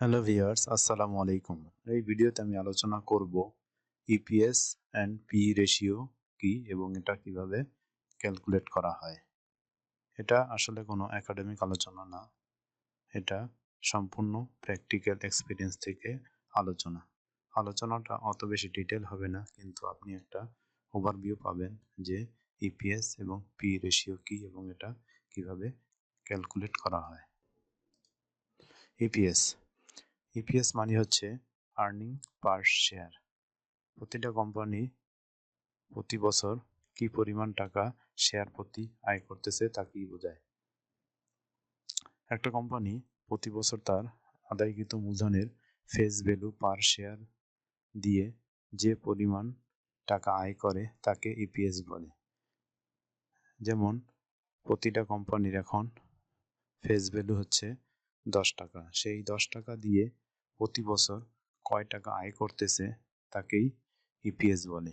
Hello viewers আসসালামু আলাইকুম এই ভিডিওতে আমি আলোচনা করব ইপিএস অ্যান্ড পি রেশিও কি এবং এটা কীভাবে ক্যালকুলেট করা হয়। এটা আসলে কোনো একাডেমিক আলোচনা না। এটা সম্পূর্ণ প্র্যাকটিক্যাল এক্সপিরিয়েন্স থেকে আলোচনা। আলোচনাটা অত বেশি ডিটেল হবে না, কিন্তু আপনি একটা ওভারভিউ পাবেন যে ইপিএস এবং পি রেশিও কি এবং এটা কীভাবে ক্যালকুলেট করা হয়। ইপিএস ইপিএস মানে হচ্ছে আর্নিং পার শেয়ার প্রতিটা কোম্পানি প্রতি বছর কি পরিমাণ টাকা শেয়ার প্রতি আয় করতেছে তাকেই বোঝায়? একটা কোম্পানি প্রতি বছর তার আদায়কৃত মূলধনের ফেস ভ্যালু পার শেয়ার দিয়ে যে পরিমাণ টাকা আয় করে তাকে ইপিএস বলে। যেমন প্রতিটা কোম্পানির এখন ফেস ভ্যালু হচ্ছে দশ টাকা। সেই দশ টাকা দিয়ে প্রতি বছর কয় টাকা আয় করতেছে তাকেই ইপিএস বলে।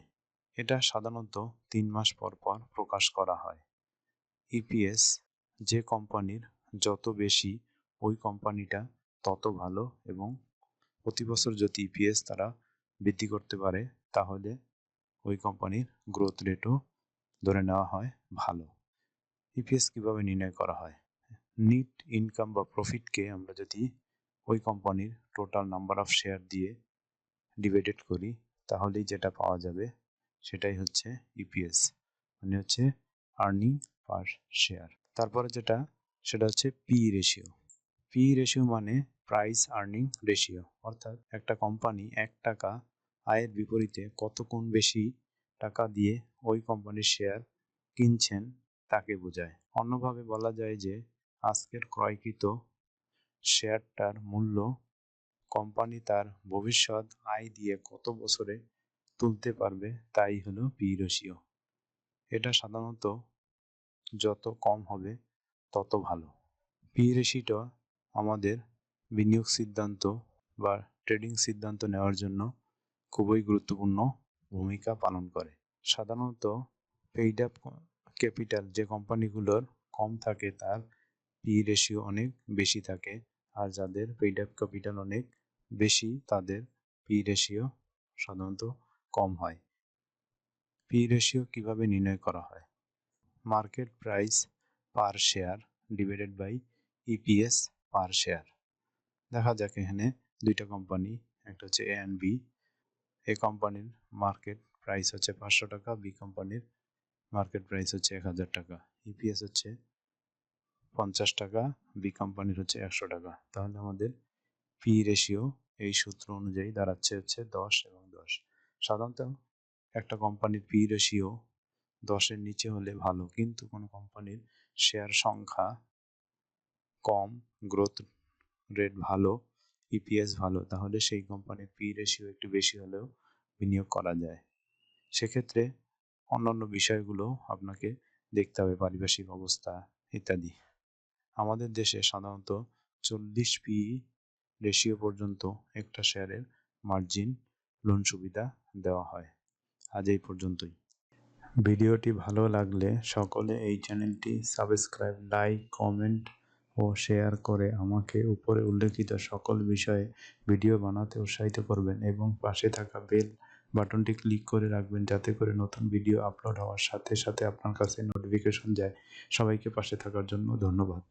এটা সাধারণত তিন মাস পর পর প্রকাশ করা হয়। ইপিএস যে কোম্পানির যত বেশি ওই কোম্পানিটা তত ভালো এবং প্রতি বছর যদি ইপিএস তারা বৃদ্ধি করতে পারে, তাহলে ওই কোম্পানির গ্রোথ রেটও ধরে নেওয়া হয় ভালো। ইপিএস কীভাবে নির্ণয় করা হয়? নিট ইনকাম বা প্রফিটকে আমরা যদি ওই কোম্পানির টোটাল নাম্বার অফ শেয়ার দিয়ে ডিভাইডেড করি, তাহলেই যেটা পাওয়া যাবে সেটাই হচ্ছে ইপিএস মানে হচ্ছে আর্নিং পার শেয়ার তারপরে যেটা, সেটা হচ্ছে পি রেশিও পি রেশিও মানে প্রাইস আর্নিং রেশিও অর্থাৎ একটা কোম্পানি এক টাকা আয়ের বিপরীতে কত গুণ বেশি টাকা দিয়ে ওই কোম্পানির শেয়ার কিনছেন, তাকে বোঝায়। অন্যভাবে বলা যায় যে, আজকের ক্রয়কৃত শেয়ারটার মূল্য কোম্পানি তার ভবিষ্যৎ আয় দিয়ে কত বছরে তুলতে পারবে তাই হলো পি রেশিও। এটা সাধারণত যত কম হবে তত ভালো। পি রেশিটা আমাদের বিনিয়োগ সিদ্ধান্ত বা ট্রেডিং সিদ্ধান্ত নেওয়ার জন্য খুবই গুরুত্বপূর্ণ ভূমিকা পালন করে। সাধারণত পেইড আপ ক্যাপিটাল যে কোম্পানিগুলোর কম থাকে তার পি রেশিও অনেক বেশি থাকে। আর যাদের পেইড আপ ক্যাপিটাল অনেক বেশি, তাদের পি রেশিও সাধারণত কম হয়। পি রেশিও কীভাবে নির্ণয় করা হয়? Market price per share divided by EPS per share দেখা যাক এখানে দুইটা কোম্পানি একটা হচ্ছে এ অ্যান্ড বি এ কোম্পানির মার্কেট প্রাইস হচ্ছে পাঁচশো টাকা বি কোম্পানির মার্কেট প্রাইস হচ্ছে এক হাজার টাকা। ইপিএস হচ্ছে পঞ্চাশ টাকা বি কোম্পানির হচ্ছে একশো টাকা। তাহলে আমাদের পি রেশিও এই সূত্র অনুযায়ী দাঁড়াচ্ছে হচ্ছে দশ এবং দশ। সাধারণত একটা কোম্পানির পি রেশিও দশের নিচে হলে ভালো, কিন্তু কোনো কোম্পানির শেয়ার সংখ্যা কম গ্রোথ রেট ভালো ইপিএস ভালো, তাহলে সেই কোম্পানির পি রেশিও একটু বেশি হলেও বিনিয়োগ করা যায়। সেক্ষেত্রে অন্যান্য বিষয়গুলো আপনাকে দেখতে হবে, পারিপার্শ্বিক অবস্থা ইত্যাদি। আমাদের দেশে সাধারণত চল্লিশ পি রেশিও পর্যন্ত একটা শেয়ারের মার্জিন লোন সুবিধা দেওয়া হয়। আজ এই পর্যন্তই। ভিডিওটি ভালো লাগলে সকলে এই চ্যানেলটি সাবস্ক্রাইব লাইক কমেন্ট ও শেয়ার করে আমাকে উপরে উল্লেখিত সকল বিষয়ে ভিডিও বানাতে উৎসাহিত করবেন এবং পাশে থাকা বেল বাটনটি ক্লিক করে রাখবেন যাতে করে নতুন ভিডিও আপলোড হওয়ার সাথে সাথে আপনার কাছে নোটিফিকেশন যায়। সবাইকে পাশে থাকার জন্য ধন্যবাদ।